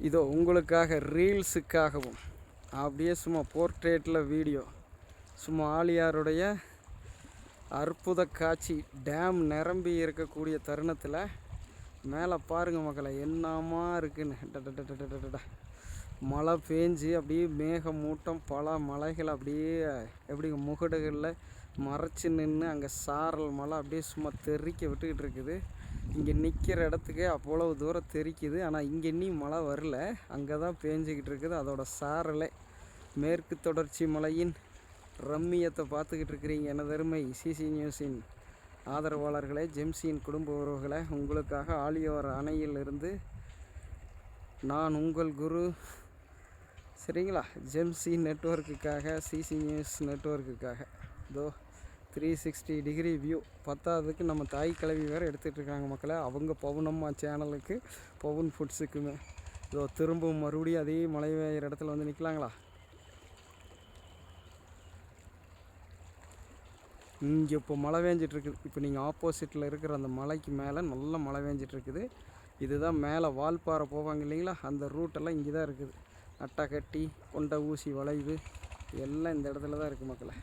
இதோ உங்களுக்காக ரீல்ஸுக்காகவும் அப்படியே சும்மா போர்ட்ரேட்டில் வீடியோ சும்மா ஆலியாருடைய அற்புத காட்சி டேம் நிரம்பி இருக்கக்கூடிய தருணத்தில் மேலே பாருங்கள் மக்களை என்னமா இருக்குன்னு. மழை பேஞ்சு அப்படியே மேகமூட்டம் பல மலைகள் அப்படியே எப்படி முகடுகளில் மறைச்சி நின்று அங்கே சாரல் மழை அப்படியே சும்மா தெறிக்க விட்டுக்கிட்டு இருக்குது. இங்கே நிற்கிற இடத்துக்கே அவ்வளவு தூரம் தெரிக்குது. ஆனால் இங்கே இன்னும் மழை வரல. அங்கே தான் பேஞ்சிக்கிட்டு இருக்குது. அதோட சாரலே மேற்கு தொடர்ச்சி மலையின் ரம்மியத்தை பார்த்துக்கிட்டு இருக்கிறீங்க. எனதருமை சிசி நியூஸின் ஆதரவாளர்களே ஜெம்சியின் குடும்ப உறவுகளை உங்களுக்காக ஆலியோர் அணையிலிருந்து நான் உங்கள் குரு. சரிங்களா? ஜெம்சி நெட்வொர்க்குக்காக சிசி நியூஸ் நெட்வொர்க்குக்காக. இதோ த்ரீ சிக்ஸ்டி டிகிரி வியூ பத்தாவதுக்கு நம்ம தாய் கிழவி வேறு எடுத்துகிட்டு இருக்காங்க மக்களை. அவங்க பவுனம்மா சேனலுக்கு பவுன் ஃபுட்ஸுக்குமே இதோ திரும்பவும் மறுபடியும் அதே மலை பெய்கிற இடத்துல வந்து நிற்கலாங்களா இங்கே இப்போ மழை வேஞ்சிட்டு இப்போ நீங்கள் ஆப்போசிட்டில் இருக்கிற அந்த மலைக்கு மேலே நல்ல மழை வேஞ்சிட்ருக்குது இதுதான் மேலே வால்பாறை போவாங்க இல்லைங்களா? அந்த ரூட்டெல்லாம் இங்கே தான் இருக்குது. அட்டை கட்டி கொண்ட ஊசி வளைவு எல்லாம் இந்த இடத்துல தான் இருக்குது மக்களை.